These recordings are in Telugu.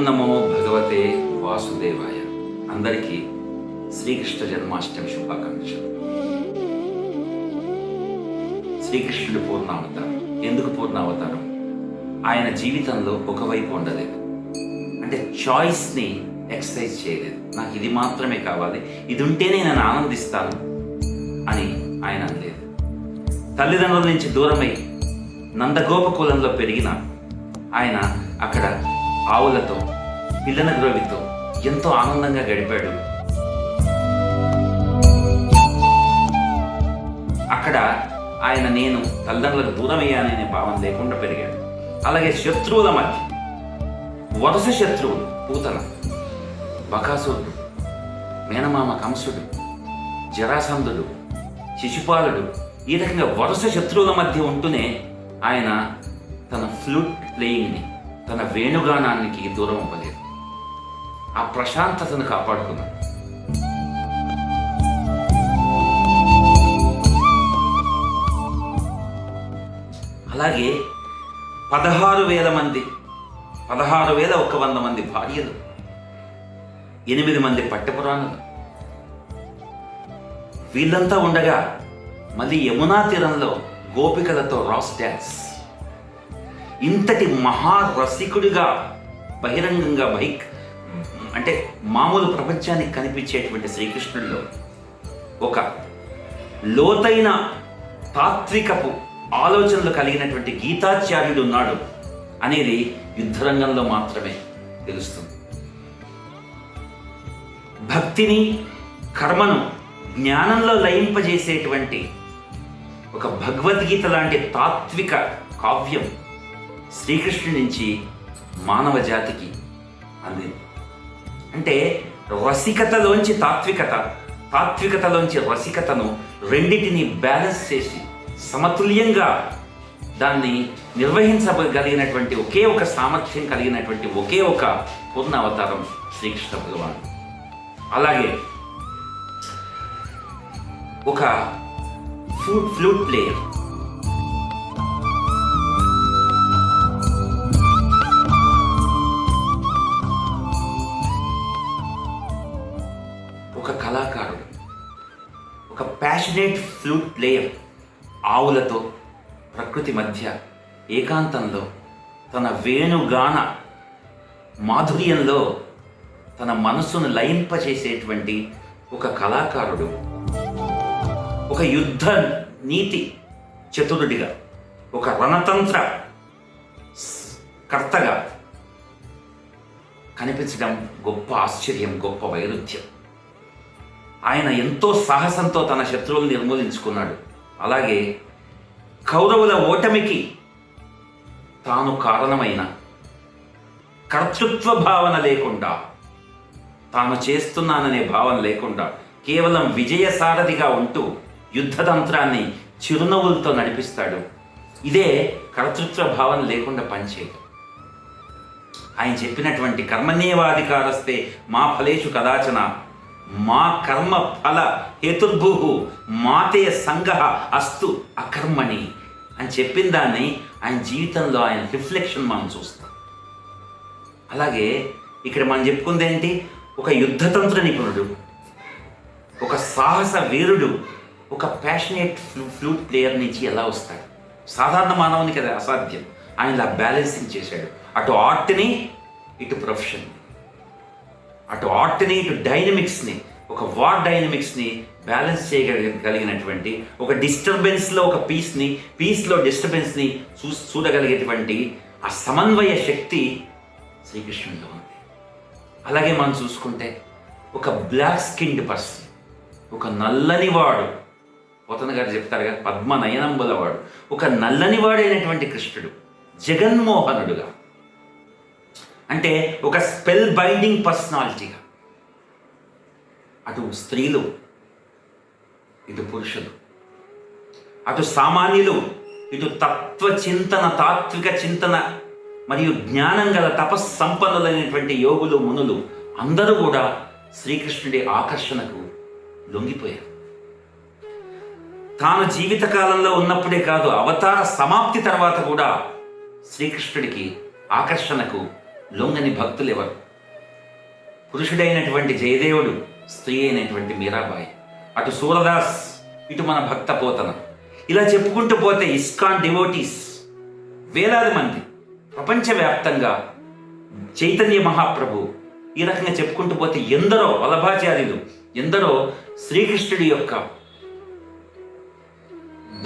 నమో భగవతే వాసుదేవాయ. అందరికీ శ్రీకృష్ణ జన్మాష్టమి శుభాకాంక్షలు. శ్రీకృష్ణుడు పూర్ణావతారం. ఎందుకు పూర్ణావతారం? ఆయన జీవితంలో ఒకవైపు ఉండలేదు. అంటే చాయిస్ని ఎక్సర్సైజ్ చేయలేదు. నాకు ఇది మాత్రమే కావాలి. ఇది ఉంటేనే నేను ఆనందిస్తాను అని ఆయన అనలేదు. తల్లిదండ్రుల నుంచి దూరమై నందగోపకులంలో పెరిగిన ఆయన అక్కడ ఆవులతో పిల్లన గ్రోవితో ఎంతో ఆనందంగా గడిపాడు. అక్కడ ఆయన నేను తల్లిదండ్రులకు దూరమయ్యాననే భావం లేకుండా పెరిగాడు. అలాగే శత్రువుల మధ్య వరుస శత్రువులు పూతల బకాసురుడు మేనమామ కంసుడు జరాసంధుడు శిశుపాలుడు ఈ రకంగా వరుస శత్రువుల మధ్య ఉంటూనే ఆయన తన ఫ్లూట్ ప్లేయింగ్ని తన వేణుగానానికి దూరం అవ్వలేదు. ఆ ప్రశాంతతను కాపాడుకున్నాడు. అలాగే పదహారు వేల మంది పదహారు వేల ఒక వంద మంది భార్యలు ఎనిమిది మంది పట్టపురాణులు. వీళ్ళంతా ఉండగా మళ్ళీ యమునా తీరంలో గోపికలతో రాస్ డ్యాన్స్. ఇంతటి మహారసికుడిగా బహిరంగంగా బైక్ అంటే మామూలు ప్రపంచానికి కనిపించేటువంటి శ్రీకృష్ణుడిలో ఒక లోతైన తాత్వికపు ఆలోచనలు కలిగినటువంటి గీతాచార్యుడు ఉన్నాడు అనేది యుద్ధరంగంలో మాత్రమే తెలుస్తుంది. భక్తిని కర్మను జ్ఞానంలో లయింపజేసేటువంటి ఒక భగవద్గీత లాంటి తాత్విక కావ్యం శ్రీకృష్ణుడి నుంచి మానవ జాతికి అందింది. అంటే రసికతలోంచి తాత్వికత తాత్వికతలోంచి రసికతను రెండింటిని బ్యాలెన్స్ చేసి సమతుల్యంగా దాన్ని నిర్వహించగలిగినటువంటి ఒకే ఒక సామర్థ్యం కలిగినటువంటి ఒకే ఒక పూర్ణ అవతారం శ్రీకృష్ణ భగవాన్. అలాగే ఒక flute flute player. Passionate flute player ఆవులతో ప్రకృతి మధ్య ఏకాంతంలో తన వేణుగాన మాధుర్యంలో తన మనస్సును లయింపచేసేటువంటి ఒక కళాకారుడు. ఒక యుద్ధ నీతి చతురుడిగా ఒక రణతంత్ర కర్తగా కనిపించడం గొప్ప ఆశ్చర్యం గొప్ప వైరుధ్యం. ఆయన ఎంతో సాహసంతో తన శత్రువులను నిర్మూలించుకున్నాడు. అలాగే కౌరవుల ఓటమికి తాను కారణమైన కర్తృత్వ భావన లేకుండా తాను చేస్తున్నాననే భావన లేకుండా కేవలం విజయసారథిగా ఉంటూ యుద్ధతంత్రాన్ని చిరునవ్వులతో నడిపిస్తాడు. ఇదే కర్తృత్వ భావన లేకుండా పనిచేయదు ఆయన చెప్పినటువంటి కర్మణ్యేవాధికారస్తే మా ఫలేషు కదాచన మా కర్మ ఫల హేతుర్భూ మాతే సంగ అస్తు అకర్మణి అని చెప్పిన దాన్ని ఆయన జీవితంలో ఆయన రిఫ్లెక్షన్ మనం చూస్తాం. అలాగే ఇక్కడ మనం చెప్పుకుంది ఏంటి? ఒక యుద్ధతంత్ర నిపుణుడు ఒక సాహస వీరుడు ఒక ప్యాషనేట్ ఫ్లూ ఫ్లూట్ ప్లేయర్ నుంచి ఎలా వస్తాడు? సాధారణ మానవునికి అది అసాధ్యం. ఆయన ఇలా బ్యాలెన్సింగ్ చేశాడు. అటు ఆర్ట్ని ఇటు ప్రొఫెషన్ అటు ఆర్ట్ని ఇటు డైనమిక్స్ని ఒక వార్ డైనమిక్స్ని బ్యాలెన్స్ చేయగలిగినటువంటి ఒక డిస్టర్బెన్స్లో ఒక పీస్ని పీస్లో డిస్టర్బెన్స్ని చూ చూడగలిగేటువంటి ఆ సమన్వయ శక్తి శ్రీకృష్ణుడిలో ఉంది. అలాగే మనం చూసుకుంటే ఒక బ్లాక్ స్కిన్డ్ పర్సన్ ఒక నల్లని వాడు పోతన గారు చెప్తారు కదా పద్మ నయనంబుల వాడు ఒక నల్లని వాడైనటువంటి కృష్ణుడు జగన్మోహనుడుగా అంటే ఒక స్పెల్ బైండింగ్ పర్సనాలిటీగా అటు స్త్రీలు ఇటు పురుషులు. అటు సామాన్యులు ఇటు తత్వ చింతన తాత్విక చింతన మరియు జ్ఞానం గల తపస్సంపన్నులైనటువంటి యోగులు మునులు అందరూ కూడా శ్రీకృష్ణుడి ఆకర్షణకు లొంగిపోయారు. తాను జీవితకాలంలో ఉన్నప్పుడే కాదు అవతార సమాప్తి తర్వాత కూడా శ్రీకృష్ణుడికి ఆకర్షణకు లొంగని భక్తులు ఎవరు పురుషుడైనటువంటి జయదేవుడు స్త్రీ అయినటువంటి మీరాబాయి. అటు సూరదాస్ ఇటు మన భక్త పోతన. ఇలా చెప్పుకుంటూ పోతే ఇస్కాన్ డివోటీస్ వేలాది మంది ప్రపంచవ్యాప్తంగా చైతన్య మహాప్రభు. ఈ రకంగా చెప్పుకుంటూ పోతే ఎందరో వల్లభాచార్యులు ఎందరో శ్రీకృష్ణుడి యొక్క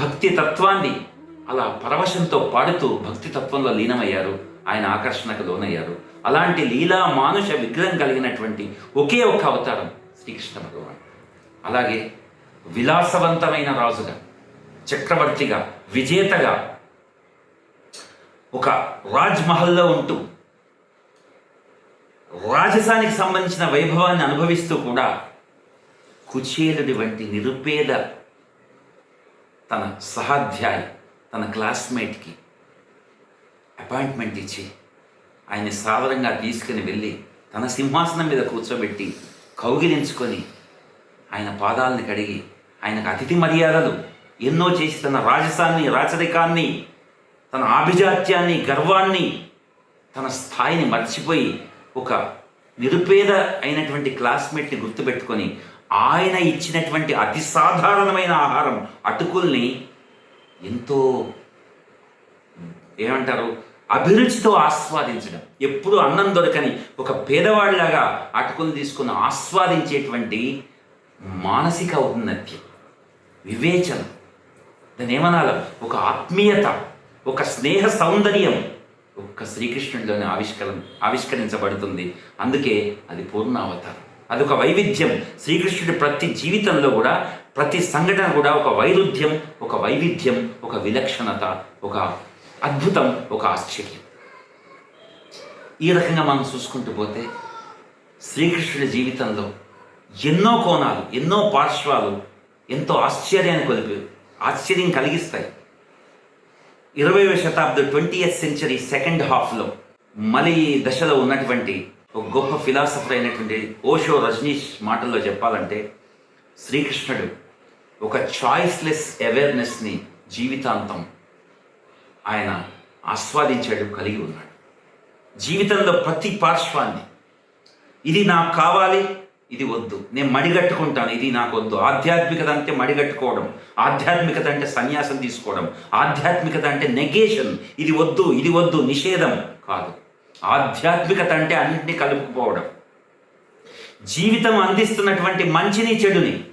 భక్తి తత్వాన్ని అలా పరవశంతో పాడుతూ భక్తి తత్వంలో లీనమయ్యారు. ఆయన ఆకర్షణకు లోనయ్యారు. అలాంటి లీలా మానుష విగ్రహం కలిగినటువంటి ఒకే ఒక అవతారం శ్రీకృష్ణ భగవాన్. అలాగే విలాసవంతమైన రాజుగా చక్రవర్తిగా విజేతగా ఒక రాజ్ మహల్లో ఉంటూ రాజసానికి సంబంధించిన వైభవాన్ని అనుభవిస్తూ కూడా కుచేలుడి వంటి నిరుపేద తన సహాధ్యాయి తన క్లాస్మేట్కి అపాయింట్మెంట్ ఇచ్చి ఆయన్ని సాదరంగా తీసుకుని వెళ్ళి తన సింహాసనం మీద కూర్చోబెట్టి కౌగిలించుకొని ఆయన పాదాలని కడిగి ఆయనకు అతిథి మర్యాదలు ఎన్నో చేసి తన రాజసాన్ని రాచరికాన్ని తన ఆభిజాత్యాన్ని గర్వాన్ని తన స్థాయిని మర్చిపోయి ఒక నిరుపేద అయినటువంటి క్లాస్మేట్ని గుర్తుపెట్టుకొని ఆయన ఇచ్చినటువంటి అతి సాధారణమైన ఆహారం అటుకుల్ని ఎంతో ఏమంటారు? అభిరుచితో ఆస్వాదించడం. ఎప్పుడు అన్నం దొరకని ఒక పేదవాడిలాగా అటుకులు తీసుకుని ఆస్వాదించేటువంటి మానసిక ఔన్నత్యం వివేచన దాని ఏమనాలి ఒక ఆత్మీయత ఒక స్నేహ సౌందర్యం ఒక్క శ్రీకృష్ణుడిలోనే ఆవిష్కరణ ఆవిష్కరించబడుతుంది. అందుకే అది పూర్ణావతారం అదొక వైవిధ్యం. శ్రీకృష్ణుడి ప్రతి జీవితంలో కూడా ప్రతి సంఘటన కూడా ఒక వైరుధ్యం ఒక వైవిధ్యం ఒక విలక్షణత ఒక అద్భుతం ఒక ఆశ్చర్యం. ఈ రకంగా మనం చూసుకుంటూ పోతే శ్రీకృష్ణుడి జీవితంలో ఎన్నో కోణాలు ఎన్నో పార్శ్వాలు ఎంతో ఆశ్చర్యాన్ని కొలిపి ఆశ్చర్యం కలిగిస్తాయి. ఇరవైవ శతాబ్దం ట్వంటీయత్ సెంచరీ సెకండ్ హాఫ్లో మలి దశలో ఉన్నటువంటి ఒక గొప్ప ఫిలాసఫర్ అయినటువంటి ఓషో రజనీష్ మాటల్లో చెప్పాలంటే శ్రీకృష్ణుడు ఒక చాయిస్లెస్ అవేర్నెస్ని జీవితాంతం ఆయన ఆస్వాదించాడు కలిగి ఉన్నాడు. జీవితంలో ప్రతి పార్శ్వాన్ని ఇది నాకు కావాలి ఇది వద్దు నేను మడిగట్టుకుంటాను ఇది నాకు వద్దు. ఆధ్యాత్మికత అంటే మడిగట్టుకోవడం ఆధ్యాత్మికత అంటే సన్యాసం తీసుకోవడం ఆధ్యాత్మికత అంటే నెగేషన్ ఇది వద్దు ఇది వద్దు నిషేధం కాదు. ఆధ్యాత్మికత అంటే అన్నింటినీ కలుపుకుపోవడం. జీవితం అందిస్తున్నటువంటి మంచిని చెడుని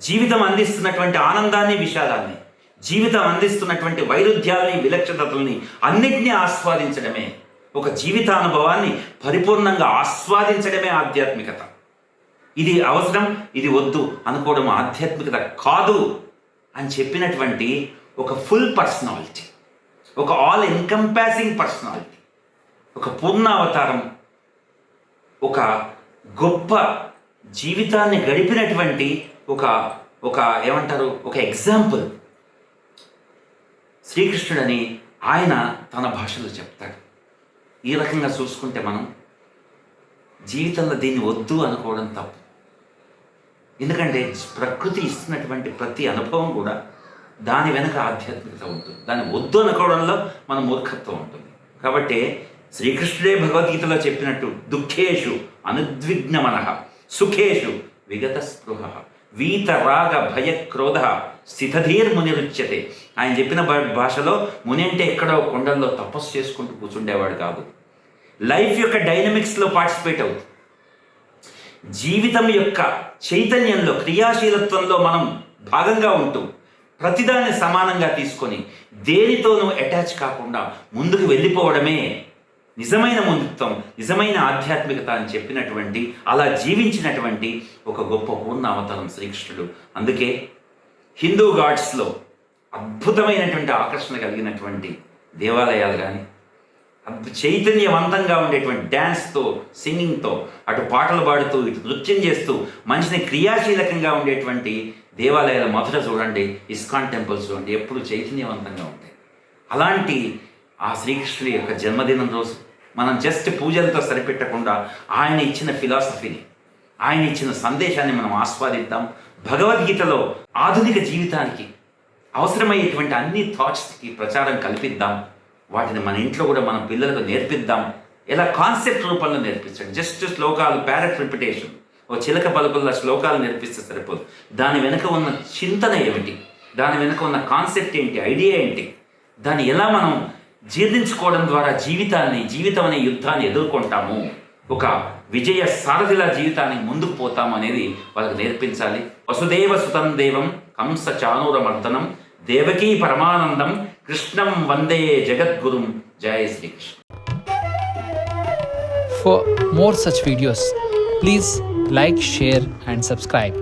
జీవితం అందిస్తున్నటువంటి ఆనందాన్ని విషాదాన్ని జీవితం అందిస్తున్నటువంటి వైరుధ్యాలని విలక్షణతల్ని అన్నిటినీ ఆస్వాదించడమే. ఒక జీవితానుభవాన్ని పరిపూర్ణంగా ఆస్వాదించడమే ఆధ్యాత్మికత. ఇది అవసరం ఇది వద్దు అనుకోవడం ఆధ్యాత్మికత కాదు అని చెప్పినటువంటి ఒక ఫుల్ పర్సనాలిటీ ఒక ఆల్ ఎన్కంపాసింగ్ పర్సనాలిటీ ఒక పూర్ణావతారం ఒక గొప్ప జీవితాన్ని గడిపినటువంటి ఒక ఒక ఏమంటారు ఒక ఎగ్జాంపుల్ శ్రీకృష్ణుడని ఆయన తన భాషలో చెప్తాడు. ఈ రకంగా చూసుకుంటే మనం జీవితంలో దీన్ని వద్దు అనుకోవడం తప్పు. ఎందుకంటే ప్రకృతి ఇస్తున్నటువంటి ప్రతి అనుభవం కూడా దాని వెనక ఆధ్యాత్మికత ఉంటుంది. దాన్ని వద్దు అనుకోవడంలో మన మూర్ఖత్వం ఉంటుంది. కాబట్టి శ్రీకృష్ణుడే భగవద్గీతలో చెప్పినట్టు దుఃఖేషు అనుద్విగ్నమన సుఖేషు విగత స్పృహ వీత రాగ భయ క్రోధ స్థితధీర్ మునిరుచ్యతే ఆయన చెప్పిన భా- భాషలో ముని అంటే ఎక్కడో కొండల్లో తపస్సు చేసుకుంటూ కూర్చుండేవాడు కాదు. లైఫ్ యొక్క డైనమిక్స్లో పార్టిసిపేట్ అవుతుంది జీవితం యొక్క చైతన్యంలో క్రియాశీలత్వంలో మనం భాగంగా ఉంటూ ప్రతిదాన్ని సమానంగా తీసుకొని దేనితోనూ అటాచ్ కాకుండా ముందుకు వెళ్ళిపోవడమే నిజమైన ముందుత్వం నిజమైన ఆధ్యాత్మికత అని చెప్పినటువంటి అలా జీవించినటువంటి ఒక గొప్ప పూర్ణ అవతారం శ్రీకృష్ణుడు. అందుకే హిందూ గాడ్స్లో అద్భుతమైనటువంటి ఆకర్షణ కలిగినటువంటి దేవాలయాలు కానీ చైతన్యవంతంగా ఉండేటువంటి డ్యాన్స్తో సింగింగ్తో అటు పాటలు పాడుతూ ఇటు నృత్యం చేస్తూ మనిషిని క్రియాశీలకంగా ఉండేటువంటి దేవాలయాల మధుర చూడండి ఇస్కాన్ టెంపుల్స్ చూడండి ఎప్పుడు చైతన్యవంతంగా ఉంటాయి. అలాంటి ఆ శ్రీకృష్ణుడి యొక్క జన్మదినం రోజు మనం జస్ట్ పూజలతో సరిపెట్టకుండా ఆయన ఇచ్చిన ఫిలాసఫీని ఆయన ఇచ్చిన సందేశాన్ని మనం ఆస్వాదిద్దాం భగవద్గీతలో ఆధునిక జీవితానికి అవసరమయ్యేటువంటి అన్ని థాట్స్కి ప్రచారం కల్పిద్దాం. వాటిని మన ఇంట్లో కూడా మన పిల్లలకు నేర్పిద్దాం. ఎలా కాన్సెప్ట్ రూపంలో నేర్పించండి. జస్ట్ శ్లోకాలు ప్యారెట్ రిపిటేషన్ ఓ చిలక పలుకుల శ్లోకాలు నేర్పిస్తే సరిపోదు. దాని వెనుక ఉన్న చింతన ఏమిటి? దాని వెనుక ఉన్న కాన్సెప్ట్ ఏంటి? ఐడియా ఏంటి? దాన్ని ఎలా మనం జీర్ణించుకోవడం ద్వారా జీవితాన్ని జీవితం అనే యుద్ధాన్ని ఎదుర్కొంటాము? ఒక విజయ సారథిలా జీవితానికి ముందుకు పోతామనేది వాళ్ళకి నేర్పించాలి. వసుదేవ సుతం దేవం కంస చానూర మర్దనం దేవకీ పరమానందం కృష్ణం వందే జగద్గురుం జయ Srikrishna. For more such videos please like share and subscribe